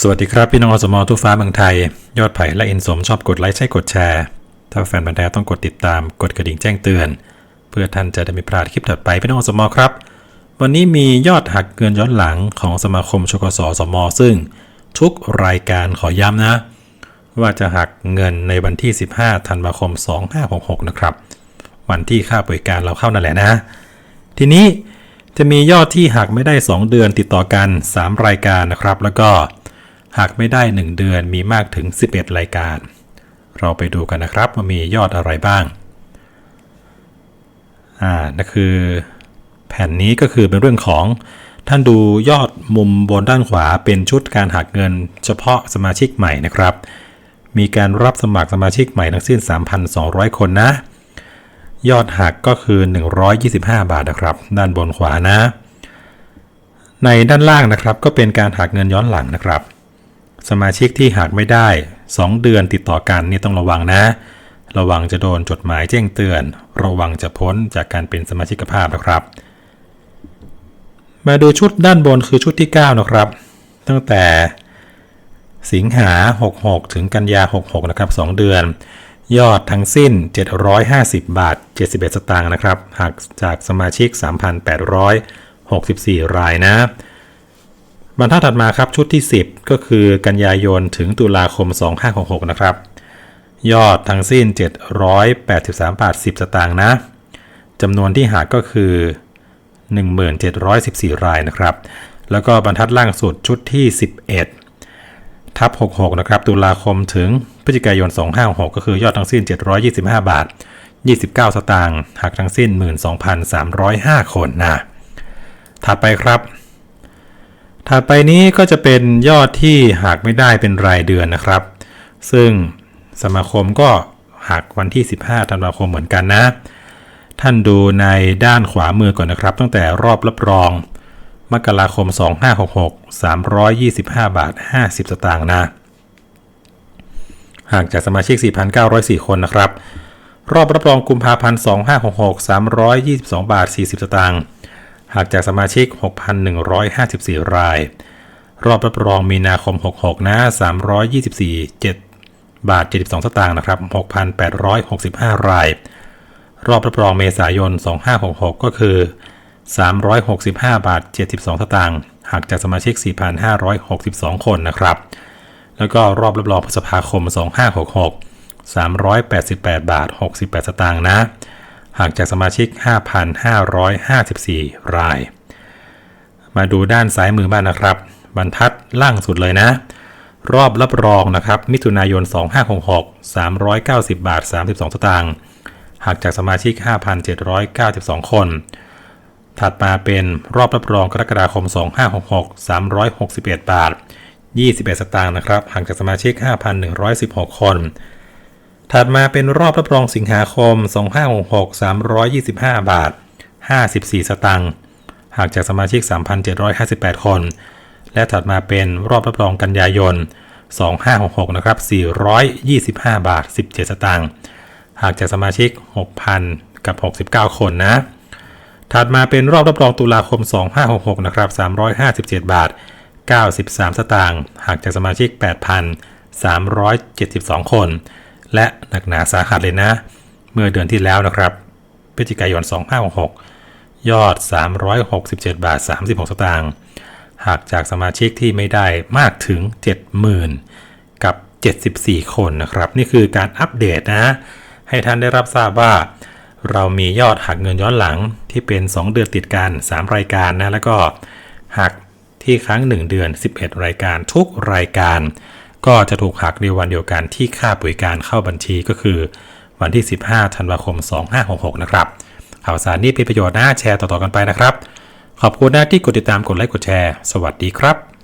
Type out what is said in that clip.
สวัสดีครับ พี่น้องอสมอทุกฟ้าเมืองไทย ยอดไผ่และอินสมชอบกดไลค์ใช่กดแชร์ ถ้าแฟนบันแท้ต้องกดติดตามกดกระดิ่งแจ้งเตือน เพื่อท่านจะได้ไม่พลาดคลิปถัดไปพี่น้องอสมอครับ วันนี้มียอดหักเงินย้อนหลังของสมาคมชกสสมอซึ่งทุกรายการขอย้ำนะ ว่าจะหักเงินในวันที่ 15ธันวาคม 2566 นะครับ วันที่ค่าบริการเราเข้านั่นแหละนะ ทีนี้จะมียอดที่หักไม่ได้ 2 เดือนติดต่อกัน 3 รายการนะครับ แล้วก็ หักไม่ได้ 1 เดือนมีมากถึง 11 รายการ เราไปดูกันนะครับว่ามียอดอะไรบ้าง อ่านั่นคือ แผ่นนี้ก็คือเป็นเรื่องของท่านดูยอดมุมบนด้านขวาเป็นชุดการหักเงินเฉพาะสมาชิกใหม่นะครับ มีการรับสมัครสมาชิกใหม่ทั้งสิ้น 3,200 คนนะ ยอดหักก็คือ 125 บาทนะครับ ด้านบนขวานะ ในด้านล่างนะครับก็เป็นการหักเงินย้อนหลังนะครับ สมาชิกที่หักไม่ได้ 2 เดือนติดต่อกันนี่ต้องระวังนะ ระวังจะโดนจดหมายแจ้งเตือน ระวังจะพ้นจากการเป็นสมาชิกภาพนะครับ มาดูชุดด้านบนคือชุดที่ 9 นะครับ ตั้งแต่สิงหา 66 ถึงกันยา 66 นะครับ 2 เดือน ยอดทั้งสิ้น 750 บาท 71 สตางค์นะครับหักจากสมาชิก 3,864 รายนะ บรรทัดถัดมาครับชุดที่ 10 ก็คือกันยายนถึงตุลาคม 2566 นะครับ ยอดทั้งสิ้น 783 บาท 10 สตางค์นะจำนวนที่หักก็คือ 1714 รายนะครับ แล้วก็บรรทัดล่างสุดชุดที่ 11 ทับ 66 นะครับ ตุลาคมถึงพฤศจิกายน 256 ก็คือยอดทั้งสิ้น 725 บาท 29 สตางค์หักทั้งสิ้น 12,305 คนนะถัดไปครับ ถัดไปนี้ก็จะเป็นยอดที่หักไม่ได้เป็นรายเดือนนะครับ ซึ่งสมาคมก็หักวันที่ 15ธันวาคมเหมือนกันนะ ท่านดูในด้านขวามือก่อนนะครับ ตั้งแต่รอบรับรอง มกราคม 2566 325 บาท 50 สตางค์นะห่างจากสมาชิก 4,904 คนนะครับ รอบรับรองกุมภาพันธ์ 2566 322 บาท 40 สตางค์ หากจากสมาชิก 6,154 ราย รอบรับรองมีนาคม 66 นะ 324 7 บาท 72 สตางค์นะครับ 6,865 ราย รอบรับรองเมษายน 2566 ก็คือ 365 บาท 72 สตางค์หากจากสมาชิก 4,562 คนนะครับ แล้วก็รอบรับรองพฤษภาคม 2566 388 บาท 68 สตางค์นะ หางจากสมาชิก 5,554 ราย มาดูด้านซ้ายมือบ้างนะครับ บรรทัดล่างสุดเลยนะ รอบรับรองนะครับ มิถุนายน 2566 390 บาท 32 สตางค์หางจากสมาชิก 5,792 คน ถัดมาเป็นรอบรับรองกรกฎาคม 2566 361 บาท 21 สตางค์นะครับหางจากสมาชิก 5,116 คน ถัดมาเป็นรอบรับรองสิงหาคม 2566 325 บาท 54 สตางค์หางจากสมาชิก 3,758 คน และถัดมาเป็นรอบรับรองกันยายน 2566 นะครับ 425 บาท 17 สตางค์หางจากสมาชิก 6,000 กับ 69 คนนะ ถัดมาเป็นรอบรับรองตุลาคม 2566 นะครับ 357 บาท 93 สตางค์หางจากสมาชิก 8,372 คน และหนักหนาสาหัสเลยนะ เมื่อเดือนที่แล้วนะครับพฤศจิกายน 2566 ยอด 367 บาท 36 สตางค์หากจากสมาชิกที่ไม่ได้มากถึง 70,000 กับ 74 คนนะครับ นี่คือการอัปเดตนะ ให้ท่านได้รับทราบว่า เรามียอดหักเงินย้อนหลังที่เป็น 2 เดือนติดกัน 3 รายการนะ แล้วก็หักที่ครั้ง 1 เดือน 11 รายการทุกรายการ ก็จะถูกหักในวันเดียวกันที่ค่าบริการเข้าบัญชีก็คือ วันที่ 15 ธันวาคม 2566 นะครับ ข่าวสารนี้เป็นประโยชน์นะแชร์ต่อๆกันไปนะครับ ขอบคุณนะที่กดติดตามกดไลค์กดแชร์ สวัสดีครับ